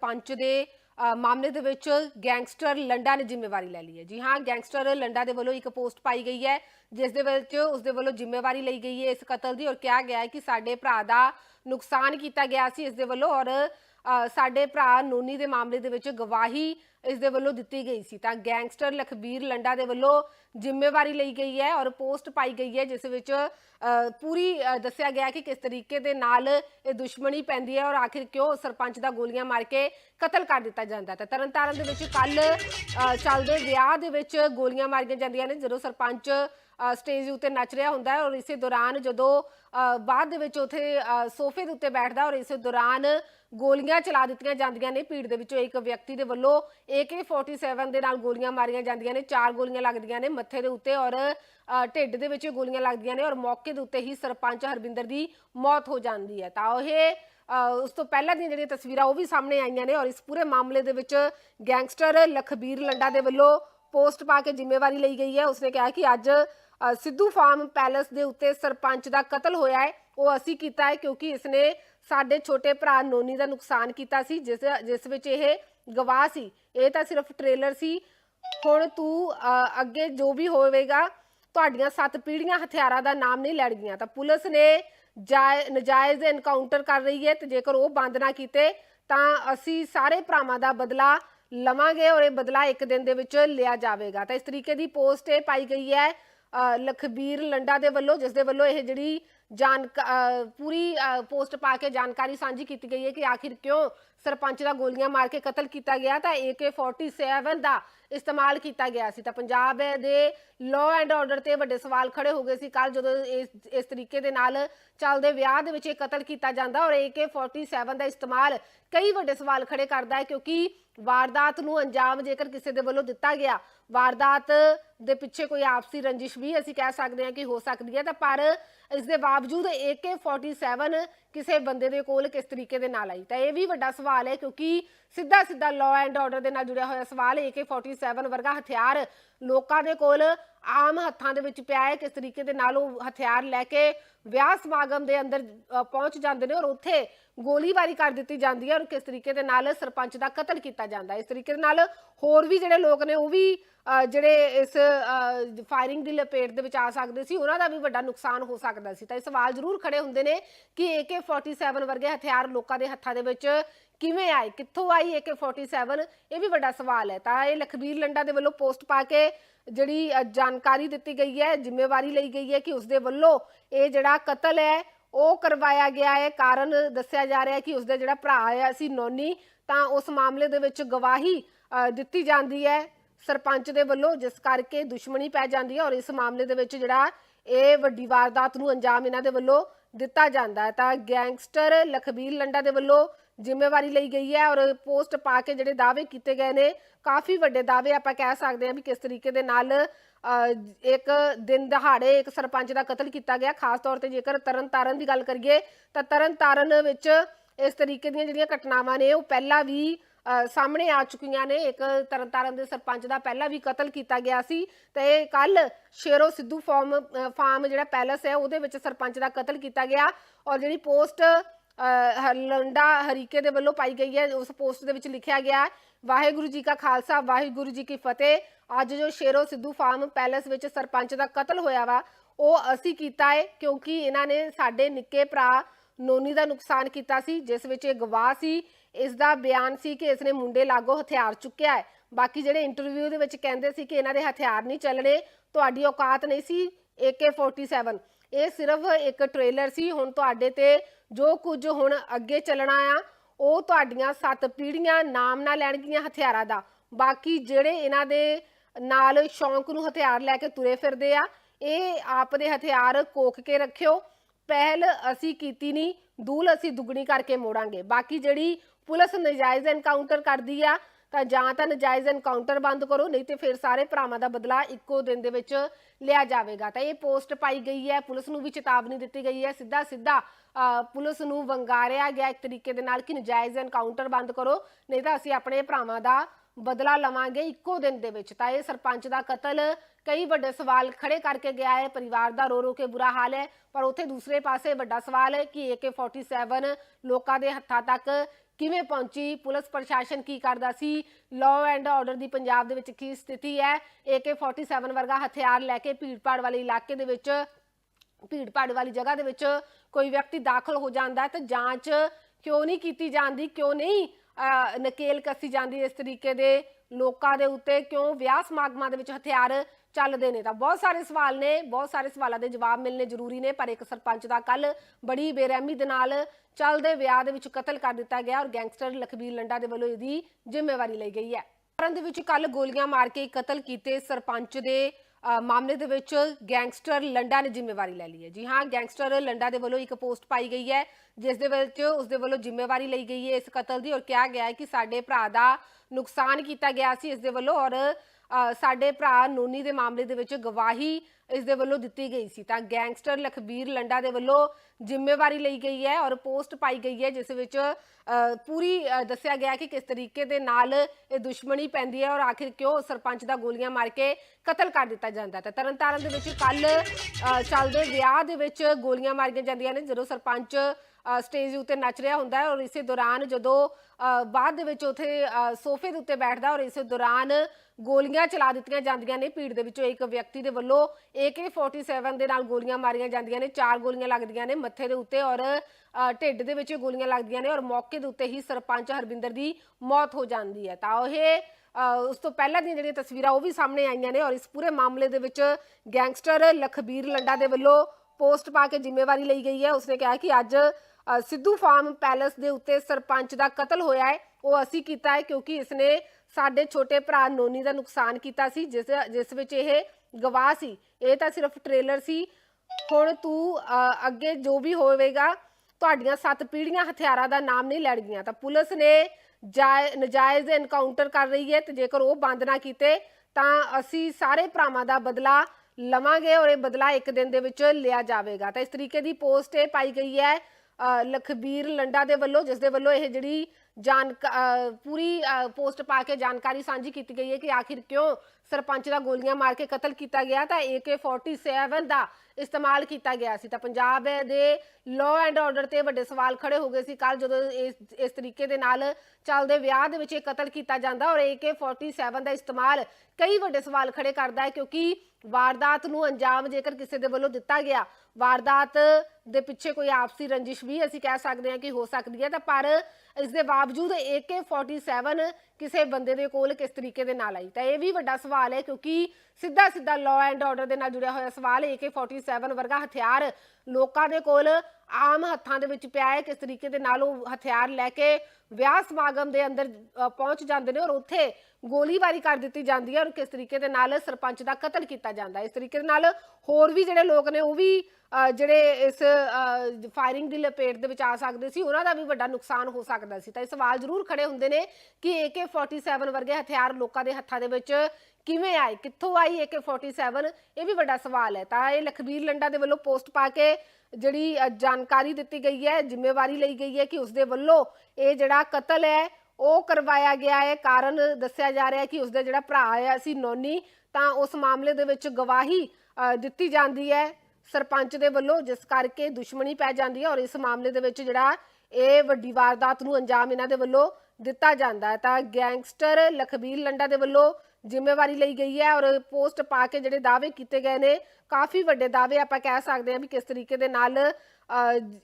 ਪੰਚ ਦੇ ਮਾਮਲੇ ਦੇ ਵਿੱਚ ਗੈਂਗਸਟਰ ਲੰਡਾ ਨੇ ਜ਼ਿੰਮੇਵਾਰੀ ਲੈ ਲਈ ਹੈ। ਜੀ ਹਾਂ, ਗੈਂਗਸਟਰ ਲੰਡਾ ਦੇ ਵੱਲੋਂ ਇੱਕ ਪੋਸਟ ਪਾਈ ਗਈ ਹੈ, ਜਿਸ ਦੇ ਵਿੱਚ ਉਸ ਦੇ ਵੱਲੋਂ ਜ਼ਿੰਮੇਵਾਰੀ ਲਈ ਗਈ ਹੈ ਇਸ ਕਤਲ ਦੀ ਔਰ ਕਿਹਾ ਗਿਆ ਹੈ ਕਿ ਸਾਡੇ ਭਰਾ ਦਾ ਨੁਕਸਾਨ ਕੀਤਾ ਗਿਆ ਸੀ ਇਸ ਦੇ ਵੱਲੋਂ ਔਰ ਸਾਡੇ ਭਰਾ ਨੋਨੀ ਦੇ ਮਾਮਲੇ ਦੇ ਵਿੱਚ ਗਵਾਹੀ ਇਸ ਦੇ ਵੱਲੋਂ ਦਿੱਤੀ ਗਈ ਸੀ। ਤਾਂ ਗੈਂਗਸਟਰ ਲਖਬੀਰ ਲੰਡਾ ਦੇ ਵੱਲੋਂ ਜ਼ਿੰਮੇਵਾਰੀ ਲਈ ਗਈ ਹੈ ਔਰ ਪੋਸਟ ਪਾਈ ਗਈ ਹੈ, ਜਿਸ ਵਿੱਚ ਪੂਰੀ ਦੱਸਿਆ ਗਿਆ ਕਿ ਕਿਸ ਤਰੀਕੇ ਦੇ ਨਾਲ ਇਹ ਦੁਸ਼ਮਣੀ ਪੈਂਦੀ ਹੈ ਔਰ ਆਖਿਰ ਕਿਉਂ ਸਰਪੰਚ ਦਾ ਗੋਲੀਆਂ ਮਾਰ ਕੇ ਕਤਲ ਕਰ ਦਿੱਤਾ ਜਾਂਦਾ ਤਾਂ ਤਰਨਤਾਰਨ ਦੇ ਵਿੱਚ ਕੱਲ ਚੱਲਦੇ ਵਿਆਹ ਦੇ ਵਿੱਚ ਗੋਲੀਆਂ ਮਾਰੀਆਂ ਜਾਂਦੀਆਂ ਨੇ, ਜਦੋਂ ਸਰਪੰਚ ਸਟੇਜ ਉੱਤੇ ਨੱਚ ਰਿਹਾ ਹੁੰਦਾ ਹੈ ਔਰ ਇਸੇ ਦੌਰਾਨ ਜਦੋਂ ਬਾਅਦ ਦੇ ਵਿੱਚ ਉਥੇ ਸੋਫੇ ਦੇ ਉੱਤੇ ਬੈਠਦਾ ਔਰ ਇਸੇ ਦੌਰਾਨ ਗੋਲੀਆਂ ਚਲਾ ਦਿੱਤੀਆਂ ਜਾਂਦੀਆਂ ਨੇ ਭੀੜ ਦੇ ਵਿੱਚੋਂ ਇੱਕ ਵਿਅਕਤੀ ਦੇ ਵੱਲੋਂ AK47 ਦੇ ਨਾਲ ਗੋਲੀਆਂ ਮਾਰੀਆਂ ਜਾਂਦੀਆਂ ਨੇ, ਚਾਰ ਗੋਲੀਆਂ ਲੱਗਦੀਆਂ ਨੇ ਮੱਥੇ ਦੇ ਉੱਤੇ ਔਰ ਢਿੱਡ ਦੇ ਵਿੱਚ ਗੋਲੀਆਂ ਲੱਗਦੀਆਂ ਨੇ ਔਰ ਮੌਕੇ ਦੇ ਉੱਤੇ ਹੀ ਸਰਪੰਚ ਹਰਬਿੰਦਰ ਦੀ ਮੌਤ ਹੋ ਜਾਂਦੀ ਹੈ। ਤਾਂ ਉਹ ਇਹ ਉਸ ਤੋਂ ਪਹਿਲਾਂ ਦੀਆਂ ਜਿਹੜੀਆਂ ਤਸਵੀਰਾਂ ਉਹ ਵੀ ਸਾਹਮਣੇ ਆਈਆਂ ਨੇ ਔਰ ਇਸ ਪੂਰੇ ਮਾਮਲੇ ਦੇ ਵਿੱਚ ਗੈਂਗਸਟਰ ਲਖਬੀਰ ਲੰਡਾ ਦੇ ਵੱਲੋਂ ਪੋਸਟ ਪਾ ਕੇ ਜ਼ਿੰਮੇਵਾਰੀ ਲਈ ਗਈ ਹੈ। ਉਸਨੇ ਕਿਹਾ ਕਿ ਅੱਜ ਸਿੱਧੂ ਫਾਰਮ ਪੈਲੇਸ ਦੇ ਉੱਤੇ ਸਰਪੰਚ ਦਾ ਕਤਲ ਹੋਇਆ ਹੈ। ਉਹ ਅਸੀਂ ਕੀਤਾ ਹੈ ਕਿਉਂਕਿ ਇਸਨੇ ਸਾਡੇ ਛੋਟੇ ਭਰਾ ਨੋਨੀ ਦਾ ਨੁਕਸਾਨ ਕੀਤਾ ਸੀ, ਜਿਸ ਜਿਸ ਵਿੱਚ ਇਹ ਗਵਾਹ ਸੀ। ਇਹ ਤਾਂ ਸਿਰਫ ਟ੍ਰੇਲਰ ਸੀ। ਹੁਣ ਤੂੰ ਅੱਗੇ ਜੋ ਵੀ ਹੋਵੇਗਾ, ਤੁਹਾਡੀਆਂ ਸੱਤ ਪੀੜ੍ਹੀਆਂ ਹਥਿਆਰਾਂ ਦਾ ਨਾਮ ਨਹੀਂ ਲੈਣਗੀਆਂ ਤਾਂ ਪੁਲਿਸ ਨੇ ਜਾਇ- ਨਜਾਇਜ਼ ਐਨਕਾਊਂਟਰ ਕਰ ਰਹੀ ਹੈ ਤੇ ਜੇਕਰ ਉਹ ਬੰਦ ਨਾ ਕੀਤੇ, ਤਾਂ ਅਸੀਂ ਸਾਰੇ ਭਰਾਵਾਂ ਦਾ ਬਦਲਾ ਲਵਾਂਗੇ ਔਰ ਇਹ ਬਦਲਾ ਇੱਕ ਦਿਨ ਦੇ ਵਿੱਚ ਲਿਆ ਜਾਵੇਗਾ। ਤਾਂ ਇਸ ਤਰੀਕੇ ਦੀ ਪੋਸਟ ਇਹ ਪਾਈ ਗਈ ਹੈ ਲਖਬੀਰ ਲੰਡਾ ਦੇ ਵੱਲੋਂ, ਜਿਸ ਦੇ ਵੱਲੋਂ ਇਹ ਜਿਹੜੀ ਜਾਣ ਪੂਰੀ ਪੋਸਟ ਪਾ ਕੇ ਜਾਣਕਾਰੀ ਸਾਂਝੀ ਕੀਤੀ ਗਈ ਹੈ ਕਿ ਆਖਿਰ ਕਿਉਂ ਸਰਪੰਚ ਦਾ ਗੋਲੀਆਂ ਮਾਰ ਕੇ ਕਤਲ ਕੀਤਾ ਗਿਆ, ਤਾਂ AK47 ਦਾ ਇਸਤੇਮਾਲ ਕੀਤਾ ਗਿਆ ਸੀ। ਤਾਂ ਪੰਜਾਬ ਦੇ ਲਾਅ ਐਂਡ ਆਰਡਰ ਤੇ ਵੱਡੇ ਸਵਾਲ ਖੜੇ ਹੋ ਗਏ ਸੀ। ਕੱਲ ਜਦੋਂ ਇਸ ਇਸ ਤਰੀਕੇ ਦੇ ਨਾਲ ਚੱਲਦੇ ਵਿਆਹ ਦੇ ਵਿੱਚ ਇਹ ਕਤਲ ਕੀਤਾ ਜਾਂਦਾ ਔਰ AK47 ਦਾ ਇਸਤੇਮਾਲ ਕਈ ਵੱਡੇ ਸਵਾਲ ਖੜੇ ਕਰਦਾ ਹੈ, ਕਿਉਂਕਿ ਵਾਰਦਾਤ ਨੂੰ ਅੰਜਾਮ ਜੇਕਰ ਕਿਸੇ ਦੇ ਵੱਲੋਂ ਦਿੱਤਾ ਗਿਆ, ਵਾਰਦਾਤ ਦੇ ਪਿੱਛੇ ਕੋਈ ਆਪਸੀ ਰੰਜਿਸ਼ ਵੀ ਅਸੀਂ ਕਹਿ ਸਕਦੇ ਹਾਂ ਕਿ ਹੋ ਸਕਦੀ ਹੈ, ਤਾਂ ਪਰ ਇਸ ਦੇ ਬਾਵਜੂਦ AK47 ਕਿਸੇ ਬੰਦੇ ਦੇ ਕੋਲ ਕਿਸ ਤਰੀਕੇ ਦੇ ਨਾਲ ਆਈ? ਤਾਂ ਇਹ ਵੀ ਵੱਡਾ ਸਵਾਲ ਹੈ, ਕਿਉਂਕਿ ਸਿੱਧਾ ਸਿੱਧਾ ਲਾਅ ਐਂਡ ਆਰਡਰ ਦੇ ਨਾਲ ਜੁੜਿਆ ਹੋਇਆ ਸਵਾਲ ਹੈ AK47 ਵਰਗਾ ਹਥਿਆਰ ਲੋਕਾਂ ਦੇ ਕੋਲ ਆਮ ਹੱਥਾਂ ਦੇ ਵਿੱਚ ਪਿਆ ਹੈ, ਕਿਸ ਤਰੀਕੇ ਦੇ ਨਾਲ ਉਹ ਹਥਿਆਰ ਲੈ ਕੇ ਵਿਆਹ ਸਮਾਗਮ ਦੇ ਅੰਦਰ ਪਹੁੰਚ ਜਾਂਦੇ ਨੇ ਔਰ ਉੱਥੇ ਗੋਲੀਬਾਰੀ ਕਰ ਦਿੱਤੀ ਜਾਂਦੀ ਹੈ ਔਰ ਕਿਸ ਤਰੀਕੇ ਦੇ ਨਾਲ ਸਰਪੰਚ ਦਾ ਕਤਲ ਕੀਤਾ ਜਾਂਦਾ ਹੈ। ਇਸ ਤਰੀਕੇ ਦੇ ਨਾਲ ਹੋਰ ਵੀ ਜਿਹੜੇ ਲੋਕ ਨੇ ਉਹ ਵੀ ਜਿਹੜੇ ਇਸ ਫਾਇਰਿੰਗ ਦੀ ਲਪੇਟ ਦੇ ਵਿੱਚ ਆ ਸਕਦੇ ਸੀ, ਉਹਨਾਂ ਦਾ ਵੀ ਵੱਡਾ ਨੁਕਸਾਨ ਹੋ ਸਕਦਾ ਸੀ। ਤਾਂ ਇਹ ਸਵਾਲ ਜ਼ਰੂਰ ਖੜੇ ਹੁੰਦੇ ਨੇ ਕਿ AK47 ਵਰਗੇ ਹਥਿਆਰ ਲੋਕਾਂ ਦੇ ਹੱਥਾਂ ਦੇ ਵਿੱਚ ਕਿਵੇਂ ਆਏ? ਕਿੱਥੋਂ ਆਈ AK47? ਇਹ ਵੀ ਵੱਡਾ ਸਵਾਲ ਹੈ। ਤਾਂ ਇਹ ਲਖਬੀਰ ਲੰਡਾ ਦੇ ਵੱਲੋਂ ਪੋਸਟ ਪਾ ਕੇ ਜਿਹੜੀ ਜਾਣਕਾਰੀ ਦਿੱਤੀ ਗਈ ਹੈ, ਜ਼ਿੰਮੇਵਾਰੀ ਲਈ ਗਈ ਹੈ ਕਿ ਉਸ ਦੇ ਵੱਲੋਂ ਇਹ ਜਿਹੜਾ ਕਤਲ ਹੈ, ਉਹ ਕਰਵਾਇਆ ਗਿਆ ਹੈ। ਕਾਰਨ ਦੱਸਿਆ ਜਾ ਰਿਹਾ ਹੈ ਕਿ ਉਸ ਦਾ ਜਿਹੜਾ ਭਰਾ ਹੈ ਸੀ ਨੋਨੀ, ਤਾਂ ਉਸ ਮਾਮਲੇ ਦੇ ਵਿੱਚ ਗਵਾਹੀ ਦਿੱਤੀ ਜਾਂਦੀ ਹੈ। ਸਰਪੰਚ ਦੇ ਵੱਲੋਂ ਜਿਸ ਕਰਕੇ ਦੁਸ਼ਮਣੀ ਪੈ ਜਾਂਦੀ ਹੈ ਔਰ ਇਸ ਮਾਮਲੇ ਦੇ ਵਿੱਚ ਜਿਹੜਾ ਇਹ ਵੱਡੀ ਵਾਰਦਾਤ ਨੂੰ ਅੰਜਾਮ ਇਹਨਾਂ ਦੇ ਵੱਲੋਂ ਦਿੱਤਾ ਜਾਂਦਾ ਹੈ। ਤਾਂ ਗੈਂਗਸਟਰ ਲਖਬੀਰ ਲੰਡਾ ਦੇ ਵੱਲੋਂ ਜ਼ਿੰਮੇਵਾਰੀ ਲਈ ਗਈ ਹੈ ਔਰ ਪੋਸਟ ਪਾ ਕੇ ਜਿਹੜੇ ਦਾਅਵੇ ਕੀਤੇ ਗਏ ਨੇ, ਕਾਫੀ ਵੱਡੇ ਦਾਅਵੇ ਆਪਾਂ ਕਹਿ ਸਕਦੇ ਹਾਂ ਵੀ ਕਿਸ ਤਰੀਕੇ ਦੇ ਨਾਲ ਇੱਕ ਦਿਨ ਦਹਾੜੇ ਇੱਕ ਸਰਪੰਚ ਦਾ ਕਤਲ ਕੀਤਾ ਗਿਆ। ਖਾਸ ਤੌਰ ਤੇ ਜੇਕਰ ਤਰਨਤਾਰਨ ਦੀ ਗੱਲ ਕਰੀਏ, ਤਾਂ ਤਰਨਤਾਰਨ ਵਿੱਚ ਇਸ ਤਰੀਕੇ ਦੀਆਂ ਜਿਹੜੀਆਂ ਘਟਨਾਵਾਂ ਨੇ, ਉਹ ਪਹਿਲਾਂ ਵੀ ਸਾਹਮਣੇ ਆ ਚੁੱਕੀਆਂ ਨੇ। ਇੱਕ ਤਰਨਤਾਰਨ ਦੇ ਸਰਪੰਚ ਦਾ ਪਹਿਲਾਂ ਵੀ ਕਤਲ ਕੀਤਾ ਗਿਆ ਸੀ ਤੇ ਕੱਲ ਸ਼ੇਰੋ ਸਿੱਧੂ ਫਾਰਮ ਫਾਰਮ ਜਿਹੜਾ ਪੈਲਸ ਹੈ ਉਹਦੇ ਵਿੱਚ ਸਰਪੰਚ ਦਾ ਕਤਲ ਕੀਤਾ ਗਿਆ ਔਰ ਜਿਹੜੀ ਪੋਸਟ ਅ, ਲੰਡਾ ਹਰੀਕੇ ਦੇ ਵੱਲੋਂ ਪਾਈ ਗਈ ਹੈ ਉਸ ਪੋਸਟ ਦੇ ਵਿੱਚ ਲਿਖਿਆ ਗਿਆ ਵਾਹਿਗੁਰੂ ਜੀ ਕਾ ਖਾਲਸਾ ਵਾਹਿਗੁਰੂ ਜੀ ਕੀ ਫਤਿਹ। ਅੱਜ ਜੋ ਸ਼ੇਰੋ ਸਿੱਧੂ ਫਾਰਮ ਪੈਲਸ ਵਿੱਚ ਸਰਪੰਚ ਦਾ ਕਤਲ ਹੋਇਆ ਵਾ ਉਹ ਅਸੀਂ ਕੀਤਾ ਹੈ ਕਿਉਂਕਿ ਇਹਨਾਂ ਨੇ ਸਾਡੇ ਨਿੱਕੇ ਭਰਾ ਨੋਨੀ ਦਾ ਨੁਕਸਾਨ ਕੀਤਾ ਸੀ, ਜਿਸ ਵਿੱਚ ਇਹ ਗਵਾਹ ਸੀ। ਇਸ ਦਾ ਬਿਆਨ ਸੀ ਕਿ ਇਸਨੇ ਮੁੰਡੇ ਲਾਗੋ ਹਥਿਆਰ ਚੁੱਕਿਆ ਹੈ। ਬਾਕੀ ਜਿਹੜੇ ਇੰਟਰਵਿਊ ਦੇ ਵਿੱਚ ਕਹਿੰਦੇ ਸੀ ਕਿ ਇਹਨਾਂ ਦੇ ਹਥਿਆਰ ਨਹੀਂ ਚੱਲਣੇ, ਤੁਹਾਡੀ ਔਕਾਤ ਨਹੀਂ ਸੀ AK47 ਇਹ ਸਿਰਫ ਇੱਕ ਟ੍ਰੇਲਰ ਸੀ। ਹੁਣ ਤੁਹਾਡੇ ਤੇ ਜੋ ਕੁਝ ਹੁਣ ਅੱਗੇ ਚੱਲਣਾ ਆ, ਉਹ ਤੁਹਾਡੀਆਂ ਸੱਤ ਪੀੜ੍ਹੀਆਂ ਨਾਮ ਨਾ ਲੈਣਗੀਆਂ ਹਥਿਆਰਾਂ ਦਾ। ਬਾਕੀ ਜਿਹੜੇ ਇਹਨਾਂ ਦੇ ਨਾਲ ਸ਼ੌਂਕ ਨੂੰ ਹਥਿਆਰ ਲੈ ਕੇ ਤੁਰੇ ਫਿਰਦੇ ਆ, ਇਹ ਆਪ ਦੇ ਹਥਿਆਰ ਕੋਕ ਕੇ ਰੱਖਿਓ। ਪਹਿਲ ਅਸੀਂ ਕੀਤੀ ਨਹੀਂ, ਦੂਲ ਅਸੀਂ ਦੁੱਗਣੀ ਕਰਕੇ ਮੋੜਾਂਗੇ। ਬਾਕੀ ਜਿਹੜੀ ਪੁਲਿਸ ਨਜਾਇਜ਼ ਐਨਕਾਊਂਟਰ ਕਰਦੀ ਆ, ਤਾਂ ਜਾਂ ਤਾਂ ਨਜਾਇਜ਼ ਐਨਕਾਊਂਟਰ ਬੰਦ ਕਰੋ, ਨਹੀਂ ਤੇ ਫਿਰ ਸਾਰੇ ਭਰਾਵਾਂ ਦਾ ਬਦਲਾ ਇੱਕੋ ਦਿਨ ਦੇ ਵਿੱਚ ਲਿਆ ਜਾਵੇਗਾ। ਤਾਂ ਇਹ ਪੋਸਟ ਪਾਈ ਗਈ ਹੈ, ਪੁਲਿਸ ਨੂੰ ਵੀ ਚੇਤਾਵਨੀ ਦਿੱਤੀ ਗਈ ਹੈ। ਸਿੱਧਾ ਸਿੱਧਾ ਪੁਲਿਸ ਨੂੰ ਵੰਗਾਰਿਆ ਗਿਆ ਇੱਕ ਤਰੀਕੇ ਦੇ ਨਾਲ ਕਿ ਨਜਾਇਜ਼ ਐਨਕਾਊਂਟਰ ਬੰਦ ਕਰੋ, ਨਹੀਂ ਤਾਂ ਅਸੀਂ ਆਪਣੇ ਭਰਾਵਾਂ ਦਾ ਬਦਲਾ ਲਵਾਂਗੇ ਇੱਕੋ ਦਿਨ ਦੇ ਵਿੱਚ। ਤਾਂ ਇਹ ਸਰਪੰਚ ਦਾ ਕਤਲ ਕਈ ਵੱਡੇ ਸਵਾਲ ਖੜੇ ਕਰਕੇ ਗਿਆ ਹੈ। ਪਰਿਵਾਰ ਦਾ ਰੋ ਰੋ ਕੇ ਬੁਰਾ ਹਾਲ ਹੈ। ਪਰ ਉੱਥੇ ਦੂਸਰੇ ਪਾਸੇ ਵੱਡਾ ਸਵਾਲ ਹੈ ਕਿ AK47 ਲੋਕਾਂ ਦੇ ਹੱਥਾਂ ਤੱਕ ਕਿਵੇਂ ਪਹੁੰਚੀ? ਪੁਲਿਸ ਪ੍ਰਸ਼ਾਸਨ ਕੀ ਕਰਦਾ ਸੀ? ਲਾਅ ਐਂਡ ਆਰਡਰ ਦੀ ਪੰਜਾਬ ਦੇ ਵਿੱਚ ਕੀ ਸਥਿਤੀ ਹੈ? AK47 ਵਰਗਾ ਹਥਿਆਰ ਲੈ ਕੇ ਭੀੜਪਾੜ ਵਾਲੇ ਇਲਾਕੇ ਦੇ ਵਿੱਚ ਭੀੜਪਾੜ ਵਾਲੀ ਜਗ੍ਹਾ ਦੇ ਵਿੱਚ ਕੋਈ ਵਿਅਕਤੀ ਦਾਖਲ ਹੋ ਜਾਂਦਾ ਹੈ ਤਾਂ ਜਾਂਚ ਕਿਉਂ ਨਹੀਂ ਕੀਤੀ ਜਾਂਦੀ? ਕਿਉਂ ਨਹੀਂ? ਨਕੇਲ ਕੱਸੀ ਜਾਂਦੀ ਇਸ ਤਰੀਕੇ ਦੇ ਲੋਕਾਂ ਦੇ ਉੱਤੇ, ਕਿਉਂ ਵਿਆਹ ਸਮਾਗਮਾਂ ਦੇ ਵਿੱਚ ਹਥਿਆਰ ਚੱਲਦੇ ਨੇ? ਤਾਂ ਬਹੁਤ ਸਾਰੇ ਸਵਾਲ ਨੇ, ਬਹੁਤ ਸਾਰੇ ਸਵਾਲਾਂ ਦੇ ਜਵਾਬ ਮਿਲਣੇ ਜ਼ਰੂਰੀ ਨੇ, ਪਰ ਇੱਕ ਸਰਪੰਚ ਦਾ ਕੱਲ ਬੜੀ ਬੇਰਹਿਮੀ ਦੇ ਨਾਲ ਚੱਲਦੇ ਵਿਆਹ ਦੇ ਵਿੱਚ ਕਤਲ ਕਰ ਦਿੱਤਾ ਗਿਆ ਔਰ ਗੈਂਗਸਟਰ ਲਖਬੀਰ ਲੰਡਾ ਦੇ ਵੱਲੋਂ ਇਹਦੀ ਜ਼ਿੰਮੇਵਾਰੀ ਲਈ ਗਈ ਹੈ। ਕਰਨ ਦੇ ਵਿੱਚ ਕੱਲ ਗੋਲੀਆਂ ਮਾਰ ਕੇ ਕਤਲ ਕੀਤੇ ਸਰਪੰਚ ਦੇ ਮਾਮਲੇ ਦੇ ਵਿੱਚ ਗੈਂਗਸਟਰ ਲੰਡਾ ਨੇ ਜ਼ਿੰਮੇਵਾਰੀ ਲੈ ਲਈ ਹੈ। ਜੀ ਹਾਂ, ਗੈਂਗਸਟਰ ਲੰਡਾ ਦੇ ਵੱਲੋਂ ਇੱਕ ਪੋਸਟ ਪਾਈ ਗਈ ਹੈ, ਜਿਸ ਦੇ ਵਿੱਚ ਉਸ ਦੇ ਵੱਲੋਂ ਜ਼ਿੰਮੇਵਾਰੀ ਲਈ ਗਈ ਹੈ ਇਸ ਕਤਲ ਦੀ ਔਰ ਕਿਹਾ ਗਿਆ ਹੈ ਕਿ ਸਾਡੇ ਭਰਾ ਦਾ ਨੁਕਸਾਨ ਕੀਤਾ ਗਿਆ ਸੀ ਇਸ ਦੇ ਵੱਲੋਂ ਔਰ ਸਾਡੇ ਭਰਾ ਨੂਨੀ ਦੇ ਮਾਮਲੇ ਦੇ ਵਿੱਚ ਗਵਾਹੀ ਇਸ ਦੇ ਵੱਲੋਂ ਦਿੱਤੀ ਗਈ ਸੀ। ਤਾਂ ਗੈਂਗਸਟਰ ਲਖਬੀਰ ਲੰਡਾ ਦੇ ਵੱਲੋਂ ਜ਼ਿੰਮੇਵਾਰੀ ਲਈ ਗਈ ਹੈ ਔਰ ਪੋਸਟ ਪਾਈ ਗਈ ਹੈ, ਜਿਸ ਵਿੱਚ ਪੂਰੀ ਦੱਸਿਆ ਗਿਆ ਕਿ ਕਿਸ ਤਰੀਕੇ ਦੇ ਨਾਲ ਇਹ ਦੁਸ਼ਮਣੀ ਪੈਂਦੀ ਹੈ ਔਰ ਆਖਿਰ ਕਿਉਂ ਸਰਪੰਚ ਦਾ ਗੋਲੀਆਂ ਮਾਰ ਕੇ ਕਤਲ ਕਰ ਦਿੱਤਾ ਜਾਂਦਾ ਤਾਂ ਤਰਨਤਾਰਨ ਦੇ ਵਿੱਚ ਕੱਲ ਚੱਲਦੇ ਵਿਆਹ ਦੇ ਵਿੱਚ ਗੋਲੀਆਂ ਮਾਰੀਆਂ ਜਾਂਦੀਆਂ ਨੇ, ਜਦੋਂ ਸਰਪੰਚ ਸਟੇਜ ਉੱਤੇ ਨੱਚ ਰਿਹਾ ਹੁੰਦਾ ਹੈ ਔਰ ਇਸੇ ਦੌਰਾਨ ਜਦੋਂ ਬਾਅਦ ਦੇ ਵਿੱਚ ਉਥੇ ਸੋਫੇ ਦੇ ਉੱਤੇ ਬੈਠਦਾ ਔਰ ਇਸੇ ਦੌਰਾਨ ਗੋਲੀਆਂ ਚਲਾ ਦਿੱਤੀਆਂ ਜਾਂਦੀਆਂ ਨੇ, ਭੀੜ ਦੇ ਵਿੱਚੋਂ ਇੱਕ ਵਿਅਕਤੀ ਦੇ ਵੱਲੋਂ AK47 ਦੇ ਨਾਲ ਗੋਲੀਆਂ ਮਾਰੀਆਂ ਜਾਂਦੀਆਂ ਨੇ, ਚਾਰ ਗੋਲੀਆਂ ਲੱਗਦੀਆਂ ਨੇ ਮੱਥੇ ਦੇ ਉੱਤੇ ਔਰ ਢਿੱਡ ਦੇ ਵਿੱਚ ਗੋਲੀਆਂ ਲੱਗਦੀਆਂ ਨੇ ਔਰ ਮੌਕੇ ਦੇ ਉੱਤੇ ਹੀ ਸਰਪੰਚ ਹਰਬਿੰਦਰ ਦੀ ਮੌਤ ਹੋ ਜਾਂਦੀ ਹੈ। ਤਾਂ ਇਹ ਉਸ ਤੋਂ ਪਹਿਲਾਂ ਦੀਆਂ ਜਿਹੜੀਆਂ ਤਸਵੀਰਾਂ ਉਹ ਵੀ ਸਾਹਮਣੇ ਆਈਆਂ ਨੇ ਔਰ ਇਸ ਪੂਰੇ ਮਾਮਲੇ ਦੇ ਵਿੱਚ ਗੈਂਗਸਟਰ ਲਖਬੀਰ ਲੰਡਾ ਦੇ ਵੱਲੋਂ ਪੋਸਟ ਪਾ ਕੇ ਜ਼ਿੰਮੇਵਾਰੀ ਲਈ ਗਈ ਹੈ। ਉਸਨੇ ਕਿਹਾ ਕਿ ਅੱਜ ਸਿੱਧੂ ਫਾਰਮ ਪੈਲਸ ਦੇ ਉੱਤੇ ਸਰਪੰਚ ਦਾ ਕਤਲ ਹੋਇਆ ਹੈ। ਉਹ ਅਸੀਂ ਕੀਤਾ ਹੈ ਕਿਉਂਕਿ ਇਸਨੇ ਸਾਡੇ ਛੋਟੇ ਭਰਾ ਨੋਨੀ ਦਾ ਨੁਕਸਾਨ ਕੀਤਾ ਸੀ, ਜਿਸ ਜਿਸ ਵਿੱਚ ਇਹ ਗਵਾਹ ਸੀ। ਇਹ ਤਾਂ ਸਿਰਫ ਟ੍ਰੇਲਰ ਸੀ। ਹੁਣ ਤੂੰ ਅੱਗੇ ਜੋ ਵੀ ਹੋਵੇਗਾ, ਤੁਹਾਡੀਆਂ ਸੱਤ ਪੀੜ੍ਹੀਆਂ ਹਥਿਆਰਾਂ ਦਾ ਨਾਮ ਨਹੀਂ ਲੈਣਗੀਆਂ ਤਾਂ ਪੁਲਿਸ ਨੇ ਜਾਇ- ਨਜਾਇਜ਼ ਐਨਕਾਊਂਟਰ ਕਰ ਰਹੀ ਹੈ ਤੇ ਜੇਕਰ ਉਹ ਬੰਦ ਨਾ ਕੀਤੇ, ਤਾਂ ਅਸੀਂ ਸਾਰੇ ਭਰਾਵਾਂ ਦਾ ਬਦਲਾ ਲਵਾਂਗੇ ਔਰ ਇਹ ਬਦਲਾ ਇੱਕ ਦਿਨ ਦੇ ਵਿੱਚ ਲਿਆ ਜਾਵੇਗਾ। ਤਾਂ ਇਸ ਤਰੀਕੇ ਦੀ ਪੋਸਟ ਇਹ ਪਾਈ ਗਈ ਹੈ ਅ, ਲਖਬੀਰ ਲੰਡਾ ਦੇ ਵੱਲੋਂ ਜਿਸ ਦੇ ਵੱਲੋਂ ਇਹ ਜਿਹੜੀ ਜਾਣ ਪੂਰੀ ਅ, ਪੋਸਟ ਪਾ ਕੇ ਜਾਣਕਾਰੀ ਸਾਂਝੀ ਕੀਤੀ ਗਈ ਹੈ ਕਿ ਆਖਿਰ ਕਿਉਂ ਸਰਪੰਚ ਦਾ ਗੋਲੀਆਂ ਮਾਰ ਕੇ ਕਤਲ ਕੀਤਾ ਗਿਆ ਤਾਂ AK47 ਦਾ ਇਸਤੇਮਾਲ ਕੀਤਾ ਗਿਆ ਸੀ। ਤਾਂ ਪੰਜਾਬ ਦੇ ਲਾਅ ਐਂਡ ਆਰਡਰ ਤੇ ਵੱਡੇ ਸਵਾਲ ਖੜੇ ਹੋ ਗਏ ਸੀ। ਕੱਲ ਜਦੋਂ ਇਸ ਇਸ ਤਰੀਕੇ ਦੇ ਨਾਲ ਚੱਲਦੇ ਵਿਆਹ ਦੇ ਵਿੱਚ ਇਹ ਕਤਲ ਕੀਤਾ ਜਾਂਦਾ ਔਰ AK47 ਦਾ ਇਸਤੇਮਾਲ ਕਈ ਵੱਡੇ ਸਵਾਲ ਖੜੇ ਕਰਦਾ ਹੈ ਕਿਉਂਕਿ ਵਾਰਦਾਤ ਨੂੰ ਅੰਜਾਮ ਜੇਕਰ ਕਿਸੇ ਦੇ ਵੱਲੋਂ ਦਿੱਤਾ ਗਿਆ, ਵਾਰਦਾਤ ਦੇ ਪਿੱਛੇ ਕੋਈ ਆਪਸੀ ਰੰਜਿਸ਼ ਵੀ ਅਸੀਂ ਕਹਿ ਸਕਦੇ ਹਾਂ ਕਿ ਹੋ ਸਕਦੀ ਹੈ। ਤਾਂ ਪਰ ਇਸ ਦੇ ਬਾਵਜੂਦ AK47 ਕਿਸੇ ਬੰਦੇ ਦੇ ਕੋਲ ਕਿਸ ਤਰੀਕੇ ਦੇ ਨਾਲ ਆਈ? ਤਾਂ ਇਹ ਵੀ ਵੱਡਾ ਸਵਾਲ ਹੈ ਕਿਉਂਕਿ ਸਿੱਧਾ ਸਿੱਧਾ ਲਾਅ ਐਂਡ ਆਰਡਰ ਦੇ ਨਾਲ ਜੁੜਿਆ ਹੋਇਆ ਸਵਾਲ AK47 ਵਰਗਾ ਹਥਿਆਰ ਲੋਕਾਂ ਦੇ ਕੋਲ ਆਮ ਹੱਥਾਂ ਦੇ ਵਿੱਚ ਪਿਆ ਹੈ, ਕਿਸ ਤਰੀਕੇ ਦੇ ਨਾਲ ਉਹ ਹਥਿਆਰ ਲੈ ਕੇ ਵਿਆਹ ਸਮਾਗਮ ਦੇ ਅੰਦਰ ਪਹੁੰਚ ਜਾਂਦੇ ਨੇ ਔਰ ਉੱਥੇ ਗੋਲੀਬਾਰੀ ਕਰ ਦਿੱਤੀ ਜਾਂਦੀ ਹੈ ਔਰ ਕਿਸ ਤਰੀਕੇ ਦੇ ਨਾਲ ਸਰਪੰਚ ਦਾ ਕਤਲ ਕੀਤਾ ਜਾਂਦਾ ਹੈ। ਇਸ ਤਰੀਕੇ ਦੇ ਨਾਲ ਹੋਰ ਵੀ ਜਿਹੜੇ ਲੋਕ ਨੇ ਉਹ ਵੀ ਜਿਹੜੇ ਇਸ ਫਾਇਰਿੰਗ ਦੀ ਲਪੇਟ ਦੇ ਵਿੱਚ ਆ ਸਕਦੇ ਸੀ, ਉਹਨਾਂ ਦਾ ਵੀ ਵੱਡਾ ਨੁਕਸਾਨ ਹੋ ਸਕਦਾ ਸੀ। ਤਾਂ ਇਹ ਸਵਾਲ ਜ਼ਰੂਰ ਖੜੇ ਹੁੰਦੇ ਨੇ ਕਿ AK47 ਵਰਗੇ ਹਥਿਆਰ ਲੋਕਾਂ ਦੇ ਹੱਥਾਂ ਦੇ ਵਿੱਚ ਕਿਵੇਂ ਆਏ? ਕਿੱਥੋਂ ਆਈ AK47? ਇਹ ਵੀ ਵੱਡਾ ਸਵਾਲ ਹੈ। ਤਾਂ ਇਹ ਲਖਬੀਰ ਲੰਡਾ ਦੇ ਵੱਲੋਂ ਪੋਸਟ ਪਾ ਕੇ ਜਿਹੜੀ ਜਾਣਕਾਰੀ ਦਿੱਤੀ ਗਈ ਹੈ, ਜ਼ਿੰਮੇਵਾਰੀ ਲਈ ਗਈ ਹੈ ਕਿ ਉਸਦੇ ਵੱਲੋਂ ਇਹ ਜਿਹੜਾ ਕਤਲ ਹੈ, ਉਹ ਕਰਵਾਇਆ ਗਿਆ ਹੈ। ਕਾਰਨ ਦੱਸਿਆ ਜਾ ਰਿਹਾ ਹੈ ਕਿ ਉਸਦਾ ਜਿਹੜਾ ਭਰਾ ਹੈ ਅਸੀਂ ਨੋਨੀ, ਤਾਂ ਉਸ ਮਾਮਲੇ ਦੇ ਵਿੱਚ ਗਵਾਹੀ ਦਿੱਤੀ ਜਾਂਦੀ ਹੈ ਸਰਪੰਚ ਦੇ ਵੱਲੋਂ, ਜਿਸ ਕਰਕੇ ਦੁਸ਼ਮਣੀ ਪੈ ਜਾਂਦੀ ਹੈ ਔਰ ਇਸ ਮਾਮਲੇ ਦੇ ਵਿੱਚ ਜਿਹੜਾ ਇਹ ਵੱਡੀ ਵਾਰਦਾਤ ਨੂੰ ਅੰਜਾਮ ਇਹਨਾਂ ਦੇ ਵੱਲੋਂ ਦਿੱਤਾ ਜਾਂਦਾ ਹੈ। ਤਾਂ ਗੈਂਗਸਟਰ ਲਖਬੀਰ ਲੰਡਾ ਦੇ ਵੱਲੋਂ ਜ਼ਿੰਮੇਵਾਰੀ ਲਈ ਗਈ ਹੈ ਔਰ ਪੋਸਟ ਪਾ ਕੇ ਜਿਹੜੇ ਦਾਅਵੇ ਕੀਤੇ ਗਏ ਨੇ, ਕਾਫੀ ਵੱਡੇ ਦਾਅਵੇ ਆਪਾਂ ਕਹਿ ਸਕਦੇ ਹਾਂ ਵੀ ਕਿਸ ਤਰੀਕੇ ਦੇ ਨਾਲ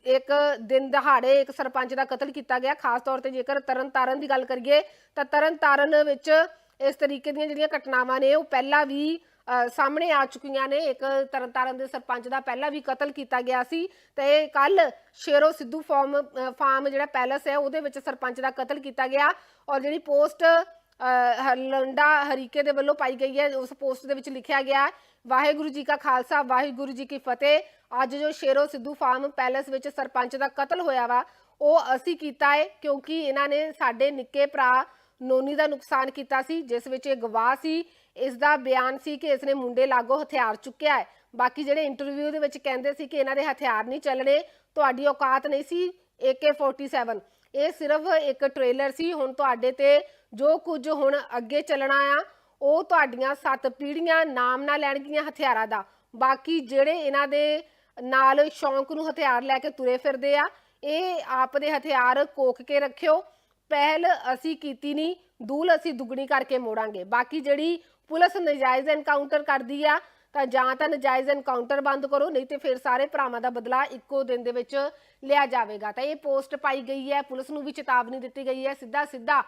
ਇੱਕ ਦਿਨ ਦਹਾੜੇ ਇੱਕ ਸਰਪੰਚ ਦਾ ਕਤਲ ਕੀਤਾ ਗਿਆ। ਖਾਸ ਤੌਰ ਤੇ ਜੇਕਰ ਤਰਨਤਾਰਨ ਦੀ ਗੱਲ ਕਰੀਏ ਤਾਂ ਤਰਨਤਾਰਨ ਵਿੱਚ ਇਸ ਤਰੀਕੇ ਦੀਆਂ ਜਿਹੜੀਆਂ ਘਟਨਾਵਾਂ ਨੇ, ਉਹ ਪਹਿਲਾਂ ਵੀ ਸਾਹਮਣੇ ਆ ਚੁੱਕੀਆਂ ਨੇ। ਇੱਕ ਤਰਨਤਾਰਨ ਦੇ ਸਰਪੰਚ ਦਾ ਪਹਿਲਾਂ ਵੀ ਕਤਲ ਕੀਤਾ ਗਿਆ ਸੀ ਤੇ ਕੱਲ ਸ਼ੇਰੋ ਸਿੱਧੂ ਫਾਰਮ ਫਾਰਮ ਜਿਹੜਾ ਪੈਲਸ ਹੈ ਉਹਦੇ ਵਿੱਚ ਸਰਪੰਚ ਦਾ ਕਤਲ ਕੀਤਾ ਗਿਆ ਔਰ ਜਿਹੜੀ ਪੋਸਟ ਅ, ਲੰਡਾ ਹਰੀਕੇ ਦੇ ਵੱਲੋਂ ਪਾਈ ਗਈ ਹੈ ਉਸ ਪੋਸਟ ਦੇ ਵਿੱਚ ਲਿਖਿਆ ਗਿਆ ਵਾਹਿਗੁਰੂ ਜੀ ਕਾ ਖਾਲਸਾ ਵਾਹਿਗੁਰੂ ਜੀ ਕੀ ਫਤਿਹ। ਅੱਜ ਜੋ ਸ਼ੇਰੋ ਸਿੱਧੂ ਫਾਰਮ ਪੈਲਸ ਵਿੱਚ ਸਰਪੰਚ ਦਾ ਕਤਲ ਹੋਇਆ ਵਾ ਉਹ ਅਸੀਂ ਕੀਤਾ ਹੈ ਕਿਉਂਕਿ ਇਹਨਾਂ ਨੇ ਸਾਡੇ ਨਿੱਕੇ ਭਰਾ ਨੋਨੀ ਦਾ ਨੁਕਸਾਨ ਕੀਤਾ ਸੀ ਜਿਸ ਵਿੱਚ ਇਹ ਗਵਾਹ ਸੀ। ਇਸ ਦਾ ਬਿਆਨ ਸੀ ਕਿ ਇਸਨੇ ਮੁੰਡੇ ਲਾਗੋ ਹਥਿਆਰ ਚੁੱਕਿਆ ਹੈ। ਬਾਕੀ ਜਿਹੜੇ ਇੰਟਰਵਿਊ ਦੇ ਵਿੱਚ ਕਹਿੰਦੇ ਸੀ ਕਿ ਇਹਨਾਂ ਦੇ ਹਥਿਆਰ ਨਹੀਂ ਚੱਲਣੇ, ਤੁਹਾਡੀ ਔਕਾਤ ਨਹੀਂ ਸੀ AK47 ਇਹ ਸਿਰਫ ਇੱਕ ਟ੍ਰੇਲਰ ਸੀ। ਹੁਣ ਤੁਹਾਡੇ ਤੇ ਜੋ ਕੁਝ ਹੁਣ ਅੱਗੇ ਚੱਲਣਾ ਆ, ਉਹ ਤੁਹਾਡੀਆਂ ਸੱਤ ਪੀੜ੍ਹੀਆਂ ਨਾਮ ਨਾ ਲੈਣਗੀਆਂ ਹਥਿਆਰਾਂ ਦਾ। ਬਾਕੀ ਜਿਹੜੇ ਇਹਨਾਂ ਦੇ ਨਾਲ ਸ਼ੌਂਕ ਨੂੰ ਹਥਿਆਰ ਲੈ ਕੇ ਤੁਰੇ ਫਿਰਦੇ ਆ, ਇਹ ਆਪ ਦੇ ਹਥਿਆਰ ਕੋਖ ਕੇ ਰੱਖਿਓ। ਪਹਿਲ ਅਸੀਂ ਕੀਤੀ ਨਹੀਂ, ਦੂਲ ਅਸੀਂ ਦੁੱਗਣੀ ਕਰਕੇ ਮੋੜਾਂਗੇ। ਬਾਕੀ ਜਿਹੜੀ ਪੁਲਿਸ ਨਜਾਇਜ਼ ਐਨਕਾਊਂਟਰ ਕਰਦੀ ਆ, ਤਾਂ ਜਾਂ ਤਾਂ ਨਜਾਇਜ਼ ਐਨਕਾਊਂਟਰ ਬੰਦ ਕਰੋ, ਨਹੀਂ ਤੇ ਫਿਰ ਸਾਰੇ ਭਰਾਵਾਂ ਦਾ ਬਦਲਾ ਇੱਕੋ ਦਿਨ ਦੇ ਵਿੱਚ ਲਿਆ ਜਾਵੇਗਾ। ਤਾਂ ਇਹ ਪੋਸਟ ਪਾਈ ਗਈ ਹੈ, ਪੁਲਿਸ ਨੂੰ ਵੀ ਚੇਤਾਵਨੀ ਦਿੱਤੀ ਗਈ ਹੈ। ਸਿੱਧਾ ਸਿੱਧਾ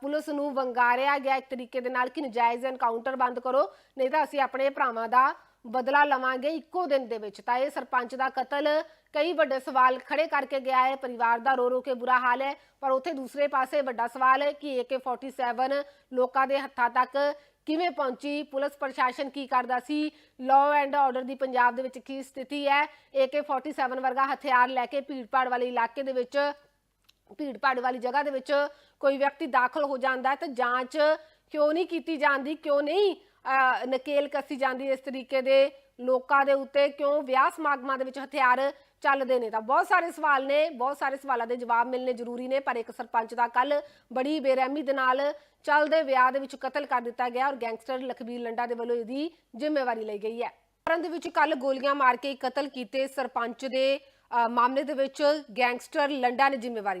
ਪੁਲਿਸ ਨੂੰ ਵੰਗਾਰਿਆ ਗਿਆ ਇੱਕ ਤਰੀਕੇ ਦੇ ਨਾਲ ਕਿ ਨਜਾਇਜ਼ ਐਨਕਾਊਂਟਰ ਬੰਦ ਕਰੋ, ਨਹੀਂ ਤਾਂ ਅਸੀਂ ਆਪਣੇ ਭਰਾਵਾਂ ਦਾ ਬਦਲਾ ਲਵਾਂਗੇ ਇੱਕੋ ਦਿਨ ਦੇ ਵਿੱਚ। ਤਾਂ ਇਹ ਸਰਪੰਚ ਦਾ ਕਤਲ, ਕਈ ਵੱਡੇ ਸਵਾਲ ਖੜੇ ਕਰਕੇ ਗਿਆ ਹੈ। ਪਰਿਵਾਰ ਦਾ ਰੋ ਰੋ ਕੇ ਬੁਰਾ ਹਾਲ ਹੈ, ਪਰ ਉੱਥੇ ਦੂਸਰੇ ਪਾਸੇ ਵੱਡਾ ਸਵਾਲ ਹੈ ਕਿ AK47 ਲੋਕਾਂ ਦੇ ਹੱਥਾਂ ਤੱਕ ਕਿਵੇਂ ਪਹੁੰਚੀ? ਪੁਲਿਸ ਪ੍ਰਸ਼ਾਸਨ ਕੀ ਕਰਦਾ ਸੀ? ਲਾਅ ਐਂਡ ਆਰਡਰ ਦੀ ਪੰਜਾਬ ਦੇ ਵਿੱਚ ਕੀ ਸਥਿਤੀ ਹੈ? AK47 ਵਰਗਾ ਹਥਿਆਰ ਲੈ ਕੇ ਭੀੜਪਾੜ ਵਾਲੇ ਇਲਾਕੇ ਦੇ ਵਿੱਚ ਭੀੜਪਾੜ ਵਾਲੀ ਜਗ੍ਹਾ ਦੇ ਵਿੱਚ ਕੋਈ ਵਿਅਕਤੀ ਦਾਖਲ ਹੋ ਜਾਂਦਾ ਹੈ ਤਾਂ ਜਾਂਚ ਕਿਉਂ ਨਹੀਂ ਕੀਤੀ ਜਾਂਦੀ? ਕਿਉਂ ਨਹੀਂ ਨਕੇਲ ਕੱਸੀ ਜਾਂਦੀ ਇਸ ਤਰੀਕੇ ਦੇ? ਲੋਕਾਂ ਦੇ ਉੱਤੇ ਕਿਉਂ ਵਿਆਹ ਸਮਾਗਮਾਂ ਦੇ ਵਿੱਚ ਹਥਿਆਰ ਚੱਲਦੇ ਨੇ? ਤਾਂ ਬਹੁਤ ਸਾਰੇ ਸਵਾਲ ਨੇ ਬਹੁਤ ਸਾਰੇ ਸਵਾਲਾਂ ਦੇ ਜਵਾਬ ਮਿਲਣੇ ਜ਼ਰੂਰੀ ਨੇ ਪਰ ਇੱਕ ਸਰਪੰਚ ਦਾ ਕੱਲ ਬੜੀ ਬੇਰਹਿਮੀ ਦੇ ਨਾਲ ਚੱਲਦੇ ਵਿਆਹ ਦੇ ਵਿੱਚ ਕਤਲ ਕਰ ਦਿੱਤਾ ਗਿਆ ਔਰ ਗੈਂਗਸਟਰ ਲਖਬੀਰ ਲੰਡਾ ਦੇ ਵੱਲੋਂ ਇਹਦੀ ਜ਼ਿੰਮੇਵਾਰੀ ਲਈ ਗਈ ਹੈ। ਕਰਨ ਦੇ ਵਿੱਚ ਕੱਲ ਗੋਲੀਆਂ ਮਾਰ ਕੇ ਕਤਲ ਕੀਤੇ ਸਰਪੰਚ ਦੇ ਅਹ, ਮਾਮਲੇ ਦੇ ਵਿੱਚ ਗੈਂਗਸਟਰ ਲੰਡਾ ਨੇ ਜ਼ਿੰਮੇਵਾਰੀ ਲਈ।